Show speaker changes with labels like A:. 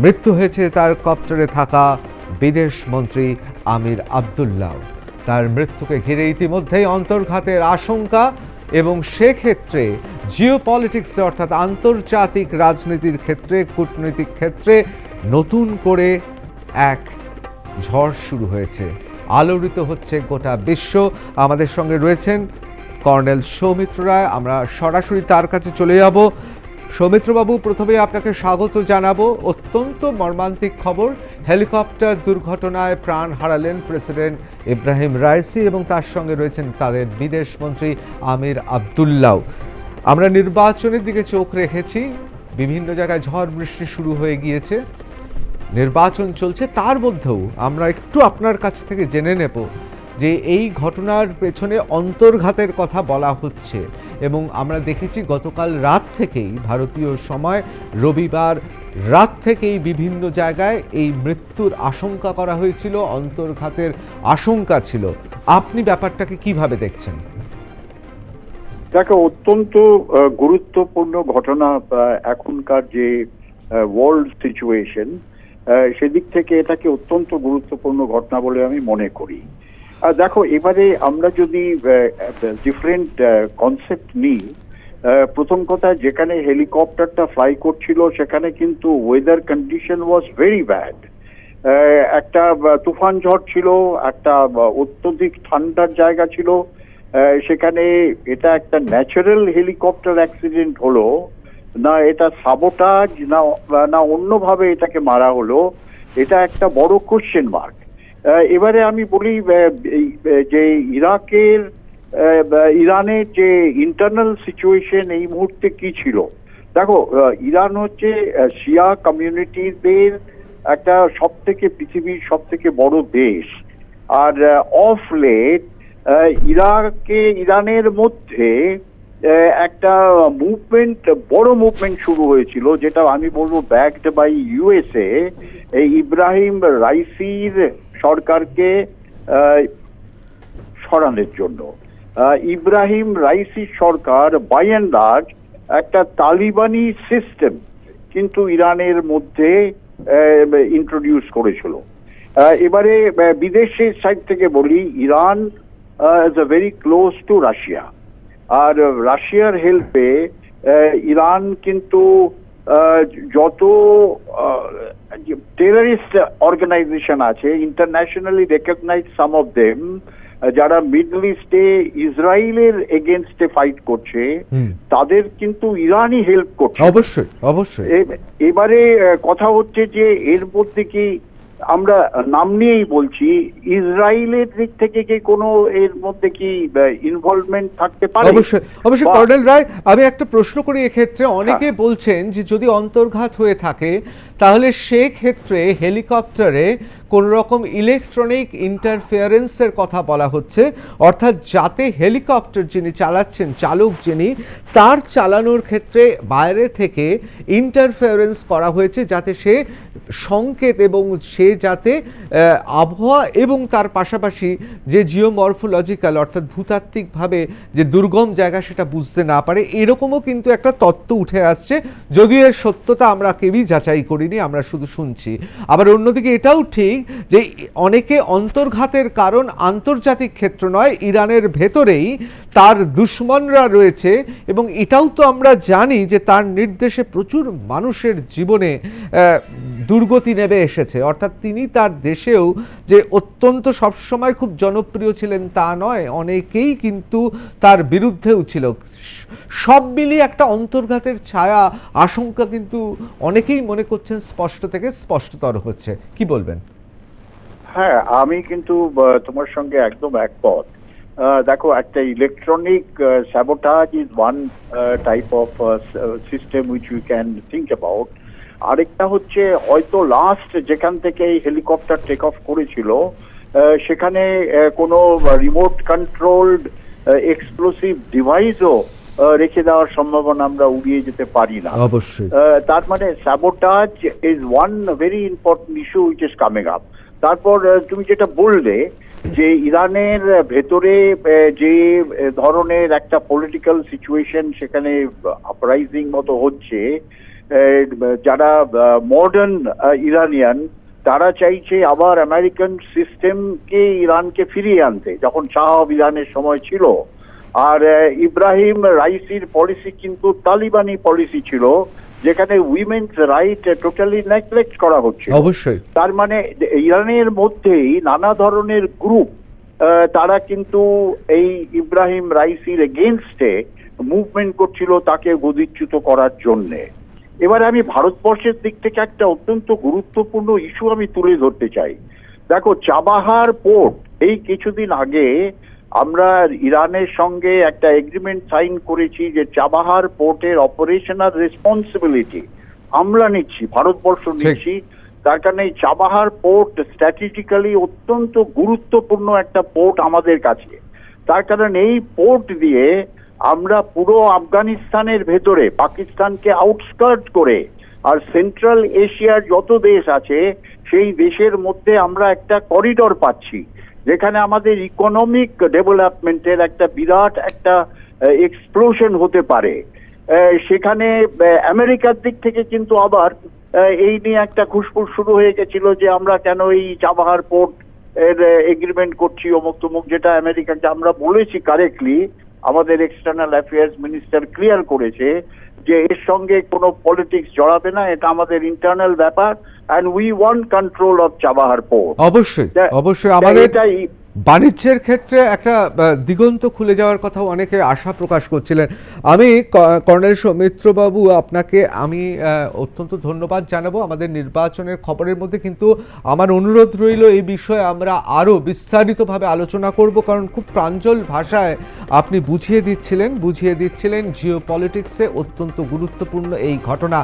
A: মৃত্যু হয়েছে তার কপ্টারে থাকা বিদেশ মন্ত্রী আমির আবদুল্লাহ। তার মৃত্যুকে ঘিরে ইতিমধ্যেই অন্তর্ঘাতের আশঙ্কা এবং সেক্ষেত্রে জিও পলিটিক্সে অর্থাৎ আন্তর্জাতিক রাজনীতির ক্ষেত্রে, কূটনৈতিক ক্ষেত্রে নতুন করে এক ঝড় শুরু হয়েছে। আলোড়িত হচ্ছে গোটা বিশ্ব। আমাদের সঙ্গে রয়েছেন কর্নেল সৌমিত্র রায়। আমরা সরাসরি তার কাছে চলে যাব। সৌমিত্রবাবু, প্রথমে আপনাকে স্বাগত জানাব। অত্যন্ত মর্মান্তিক খবর, হেলিকপ্টার দুর্ঘটনায় প্রাণ হারালেন প্রেসিডেন্ট ইব্রাহিম রাইসি এবং তার সঙ্গে রয়েছেন তাদের বিদেশ মন্ত্রী আমির আবদুল্লাহ। আমরা নির্বাচনের দিকে চোখ রেখেছি, বিভিন্ন জায়গায় ঝড় বৃষ্টি শুরু হয়ে গিয়েছে, নির্বাচন চলছে, তার মধ্যেও আমরা একটু আপনার কাছ থেকে জেনে নেব। যে এই ঘটনার পেছনে অন্তর্ঘাতের কথা বলা হচ্ছে এবং আমরা দেখেছি গতকাল রাত থেকেই ভারতীয় সময় রবিবার রাত থেকেই বিভিন্ন জায়গায় এই মৃত্যুর আশঙ্কা করা হয়েছিল, অন্তর্ঘাতের আশঙ্কা ছিল। আপনি ব্যাপারটাকে কীভাবে দেখছেন?
B: দেখো, অত্যন্ত গুরুত্বপূর্ণ ঘটনা এখনকার যে ওয়ার্ল্ড সিচুয়েশন সেদিক থেকে এটাকে অত্যন্ত গুরুত্বপূর্ণ ঘটনা বলে আমি মনে করি। দেখো, এবারে আমরা যদি ডিফারেন্ট কনসেপ্ট নিই প্রথম কথা, যেখানে হেলিকপ্টারটা ফ্লাই করছিল, সেখানে কিন্তু weather condition was very bad একটা তুফান ঝড় ছিল, একটা অত্যধিক ঠান্ডার জায়গা ছিল সেখানে এটা একটা ন্যাচারাল হেলিকপ্টার অ্যাক্সিডেন্ট হলো, না এটা সাবোটাজ না না অন্যভাবে এটাকে মারা হলো, এটা একটা বড় কোশ্চেন মার্ক এবারে আমি বলি যে ইরাকের ইরানের যে ইন্টারনাল সিচুয়েশন এই মুহূর্তে কি ছিল? দেখো ইরান হচ্ছে শিয়া কমিউনিটিদের একটা সব থেকে পৃথিবীর সব থেকে বড় দেশ। আর অফ লেট ইরাকে, ইরানের মধ্যে একটা মুভমেন্ট বড় মুভমেন্ট শুরু হয়েছিল, যেটা আমি বলব ব্যাকড বাই ইউএসএ ইব্রাহিম রাইসির সরকারকে সরানোর জন্য। ইব্রাহিম রাইসি সরকার বাই অ্যান্ড লার্জ একটা তালিবানি সিস্টেম কিন্তু ইরানের মধ্যে ইন্ট্রোডিউস করেছিল। এবারে বিদেশের সাইড থেকে বলি, Iran is a very close to Russia আর রাশিয়ার হেল্পে ইরান কিন্তু যত টেররিস্ট অর্গানাইজেশন আছে internationally recognise some of them যারা মিডল ইস্টে ইসরায়েলের এগেনস্টে ফাইট করছে তাদের কিন্তু ইরানই হেল্প করছে।
A: অবশ্যই অবশ্যই।
B: এবারে কথা হচ্ছে যে এর মধ্যে কি আমরা নাম নিয়েই বলছি ইসরায়েলের দিক থেকে কি কোনো এর মধ্যে কি ইনভলভমেন্ট থাকতে পারে?
A: অবশ্যই অবশ্যই কর্নেল রায় আমি একটা প্রশ্ন করি এক্ষেত্রে। অনেকে বলছেন যে যদি অন্তর্ঘাত হয়ে থাকে তাহলে সেই ক্ষেত্রে হেলিকপ্টারে কোন রকম ইলেকট্রনিক ইন্টারফিয়ারেন্সের কথা বলা হচ্ছে, অর্থাৎ যাতে হেলিকপ্টার যিনি চালাচ্ছেন, চালক যিনি, তার চালানোর ক্ষেত্রে বাইরে থেকে ইন্টারফিয়ারেন্স করা হয়েছে যাতে সে সংকেত এবং সে যাতে আবহাওয়া এবং তার পাশাপাশি যে জিওমরফোলজিক্যাল অর্থাৎ ভূতাত্ত্বিকভাবে যে দুর্গম জায়গা সেটা বুঝতে না পারে, এরকমও কিন্তু একটা তত্ত্ব উঠে আসছে। যদিও এর সত্যতা আমরা কেউই যাচাই করিনি, আমরা শুধু শুনছি। আবার অন্যদিকে এটাও ঠিক যে অনেকে অন্তর্ঘাতের কারণ আন্তর্জাতিক ক্ষেত্র নয়, ইরানের ভেতরেই তার দুশ্মনরা রয়েছে এবং এটাও তো আমরা জানি যে তার নির্দেশে প্রচুর মানুষের জীবনে দুর্গতি নেমে এসেছে। অর্থাৎ তিনি তার দেশেও যে অত্যন্ত সবসময় খুব জনপ্রিয় ছিলেন তা নয়, অনেকেই কিন্তু তার বিরুদ্ধেও ছিল। সব মিলিয়ে একটা অন্তর্ঘাতের ছায়া আশঙ্কা কিন্তু অনেকেই মনে করছেন স্পষ্ট থেকে স্পষ্টতর হচ্ছে। কি বলবেন?
B: হ্যাঁ আমি কিন্তু তোমার সঙ্গে একদম একমত। দেখো একটা electronic sabotage is one type of system which you can think about আরেকটা হচ্ছে হয়তো লাস্ট যেখান থেকে এই হেলিকপ্টার টেক অফ করেছিল সেখানে কোনো রিমোট কন্ট্রোলড এক্সপ্লোসিভ ডিভাইসও রেখে দেওয়ার সম্ভাবনা আমরা উড়িয়ে যেতে পারি না।
A: অবশ্যই।
B: তার মানে sabotage is one very important issue which is coming up তারপর তুমি যেটা বললে যে ইরানের ভেতরে যে ধরনের একটা পলিটিক্যাল সিচুয়েশন সেখানে আপরাইজিং মতো হচ্ছে যারা মডার্ন ইরানিয়ান, তারা চাইছে আবার আমেরিকান সিস্টেমকে ইরানকে ফিরিয়ে আনতে, যখন শাহ ইরানের সময় ছিল। আর ইব্রাহিম রাইসির পলিসি কিন্তু তালিবানি পলিসি ছিল। যেখানে উইমেন্স রাইট টোটালি নেগলেক্ট করা হচ্ছে।
A: অবশ্যই।
B: তার মানে ইরানের মধ্যেই নানা ধরনের গ্রুপ তারা কিন্তু এই ইব্রাহিম রাইসির এগেনস্টে মুভমেন্ট করছিল তাকে গদিচ্যুত করার জন্যে। এবার আমি ভারতবর্ষের দিক থেকে একটা অত্যন্ত গুরুত্বপূর্ণ ইস্যু আমি তুলে ধরতে চাই। দেখো চাবাহার পোর্ট এই কিছুদিন আগে আমরা ইরানের সঙ্গে একটা এগ্রিমেন্ট সাইন করেছি যে চাবাহার পোর্টের অপারেশনাল রেসপন্সিবিলিটি আমরা নিচ্ছি ভারতবর্ষ নিচ্ছি। তার কারণে এই চাবাহার পোর্ট স্ট্র্যাটেজিক্যালি অত্যন্ত গুরুত্বপূর্ণ একটা পোর্ট আমাদের কাছে। তার কারণ এই পোর্ট দিয়ে আমরা পুরো আফগানিস্তানের ভেতরে পাকিস্তানকে আউটস্কার্ট করে আর সেন্ট্রাল এশিয়ার যত দেশ আছে সেই দেশের মধ্যে আমরা একটা করিডর পাচ্ছি। যেখানে আমাদের ইকোনমিক ডেভেলপমেন্টের একটা বিরাট একটা এক্সপ্লোশন হতে পারে। সেখানে আমেরিকার দিক থেকে কিন্তু আবার এই নিয়ে একটা খুশফুস শুরু হয়ে গেছিল যে আমরা কেন এই চাবাহার পোর্ট এর এগ্রিমেন্ট করছি অমুক তমুক, যেটা আমেরিকাকে, আমরা বলেছি কারেক্টলি আমাদের এক্সটার্নাল অ্যাফেয়ার্স মিনিস্টার ক্লিয়ার করেছে যে এর সঙ্গে কোনো পলিটিক্স জড়াবে না এটা আমাদের ইন্টারনাল ব্যাপার and we want control of Chabahar port
A: অবশ্যই অবশ্যই আমাদের
B: এটাই
A: বাণিজ্যের ক্ষেত্রে একটা দিগন্ত খুলে যাওয়ার কথা অনেকে আশা প্রকাশ করছিলেন। আমি কর্নেল সৌমিত্রবাবু, আপনাকে আমি অত্যন্ত ধন্যবাদ জানাব। আমাদের নির্বাচনের খবরের মধ্যে কিন্তু আমার অনুরোধ রইল এই বিষয়ে আমরা আরও বিস্তারিতভাবে আলোচনা করব, কারণ খুব প্রাঞ্জল ভাষায় আপনি বুঝিয়ে দিচ্ছিলেন বুঝিয়ে দিচ্ছিলেন। জিও পলিটিক্সে অত্যন্ত গুরুত্বপূর্ণ এই ঘটনা।